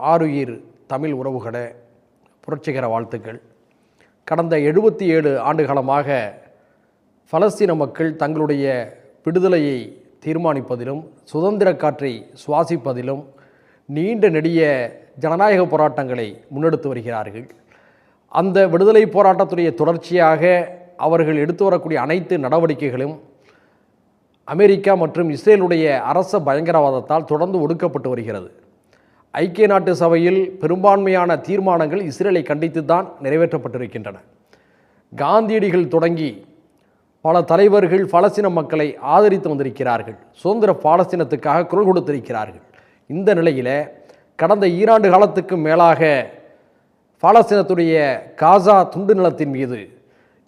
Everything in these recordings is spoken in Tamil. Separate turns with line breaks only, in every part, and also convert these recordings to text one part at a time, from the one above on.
ஆருயிர் தமிழ் உறவுகளே புரட்சிகர வாழ்த்துக்கள். கடந்த எழுபத்தி ஏழு ஆண்டுகாலமாக பலஸ்தீன மக்கள் தங்களுடைய விடுதலையை தீர்மானிப்பதிலும் சுதந்திர காற்றை சுவாசிப்பதிலும் நீண்ட நெடிய ஜனநாயக போராட்டங்களை முன்னெடுத்து வருகிறார்கள். அந்த விடுதலை போராட்டத்துடைய தொடர்ச்சியாக அவர்கள் எடுத்து வரக்கூடிய அனைத்து நடவடிக்கைகளும் அமெரிக்கா மற்றும் இஸ்ரேலுடைய அரச பயங்கரவாதத்தால் தொடர்ந்து ஒடுக்கப்பட்டு வருகிறது. ஐக்கிய நாட்டு சபையில் பெரும்பான்மையான தீர்மானங்கள் இஸ்ரேலை கண்டித்து தான் நிறைவேற்றப்பட்டிருக்கின்றன. காந்தியடிகள் தொடங்கி பல தலைவர்கள் பாலஸ்தீன மக்களை ஆதரித்து வந்திருக்கிறார்கள். சுதந்திர பாலஸ்தீனத்துக்காக குரல் கொடுத்திருக்கிறார்கள். இந்த நிலையில் கடந்த ஈராண்டு காலத்துக்கு மேலாக பாலஸ்தீனத்துடைய காசா துண்டு நிலத்தின் மீது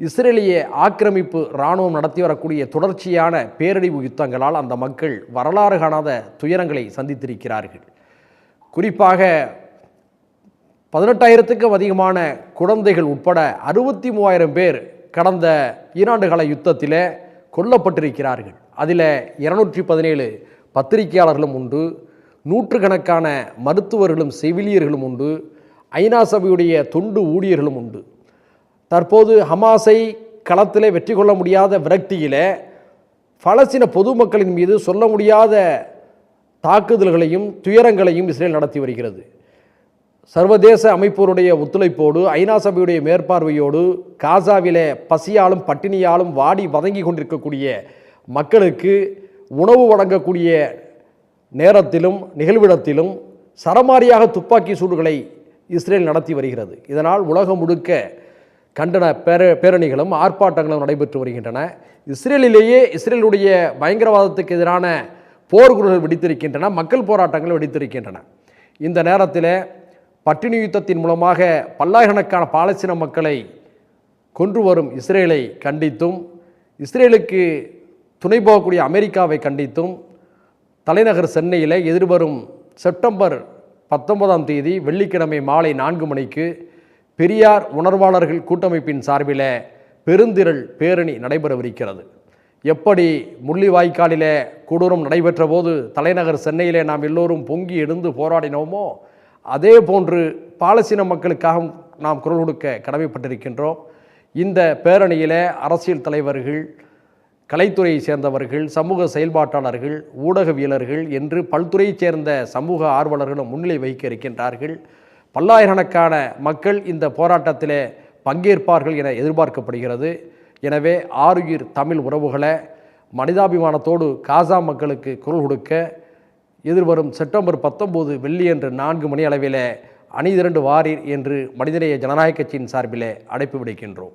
இஸ்ரேலிய ஆக்கிரமிப்பு இராணுவம் நடத்தி வரக்கூடிய தொடர்ச்சியான பேரழிவு யுத்தங்களால் அந்த மக்கள் வரலாறு காணாத துயரங்களை சந்தித்திருக்கிறார்கள். குறிப்பாக பதினெட்டாயிரத்துக்கும் அதிகமான குழந்தைகள் உட்பட அறுபத்தி மூவாயிரம் பேர் கடந்த ஈராண்டு கால யுத்தத்தில் கொல்லப்பட்டிருக்கிறார்கள். அதில் இருநூற்றி பதினேழு பத்திரிகையாளர்களும் உண்டு நூற்றுக்கணக்கான மருத்துவர்களும் செவிலியர்களும் உண்டு ஐநா சபையுடைய தொண்டு ஊழியர்களும் உண்டு. தற்போது ஹமாஸை களத்தில் வெற்றி கொள்ள முடியாத விரக்தியில் பலசின பொதுமக்களின் மீது சொல்ல முடியாத தாக்குதல்களையும் துயரங்களையும் இஸ்ரேல் நடத்தி வருகிறது. சர்வதேச அமைப்போருடைய ஒத்துழைப்போடு ஐநா சபையுடைய மேற்பார்வையோடு காசாவிலே பசியாலும் பட்டினியாலும் வாடி வதங்கி கொண்டிருக்கக்கூடிய மக்களுக்கு உணவு வழங்கக்கூடிய நேரத்திலும் நிகழ்விடத்திலும் சரமாரியாக துப்பாக்கி சூடுகளை இஸ்ரேல் நடத்தி வருகிறது. இதனால் உலகம் முழுக்க கண்டன பேர பேரணிகளும் ஆர்ப்பாட்டங்களும் நடைபெற்று வருகின்றன. இஸ்ரேலிலேயே இஸ்ரேலுடைய பயங்கரவாதத்துக்கு எதிரான போர்க்குழுகள் வெடித்திருக்கின்றன மக்கள் போராட்டங்கள் வெடித்திருக்கின்றன. இந்த நேரத்தில் பட்டினி யுத்தத்தின் மூலமாக பல்லாயிரக்கணக்கான பாலஸ்தீன மக்களை கொன்று வரும் இஸ்ரேலை கண்டித்தும் இஸ்ரேலுக்கு துணை போகக்கூடிய அமெரிக்காவை கண்டித்தும் தலைநகர் சென்னையில் எதிர்வரும் செப்டம்பர் பத்தொன்பதாம் தேதி வெள்ளிக்கிழமை மாலை நான்கு மணிக்கு பெரியார் உணர்வாளர்கள் கூட்டமைப்பின் சார்பில் பெருந்திரள் பேரணி நடைபெறவிருக்கிறது. எப்படி முள்ளிவாய்க்காலிலே கொடூரம் நடைபெற்ற போது தலைநகர் சென்னையிலே நாம் எல்லோரும் பொங்கி எழுந்து போராடினோமோ அதே போன்று பாலஸ்தீன மக்களுக்காக நாம் குரல் கொடுக்க கடமைப்பட்டிருக்கின்றோம். இந்த பேரணியில் அரசியல் தலைவர்கள் கலைத்துறையை சேர்ந்தவர்கள் சமூக செயல்பாட்டாளர்கள் ஊடகவியலர்கள் என்று பல்துறையைச் சேர்ந்த சமூக ஆர்வலர்களும் முன்னிலை வகிக்க இருக்கின்றார்கள். பல்லாயிரக்கணக்கான மக்கள் இந்த போராட்டத்தில் பங்கேற்பார்கள் என எதிர்பார்க்கப்படுகிறது. எனவே ஆறுயிர் தமிழ் உறவுகளை மனிதாபிமானத்தோடு காசா மக்களுக்கு குரல் கொடுக்க எதிர்வரும் செப்டம்பர் பத்தொம்போது வெள்ளியன்று நான்கு மணி அளவில் அணிதிரண்டு வாரீர் என்று மனிதநேய ஜனநாயக கட்சியின் சார்பிலே அழைப்பு விடுக்கின்றோம்.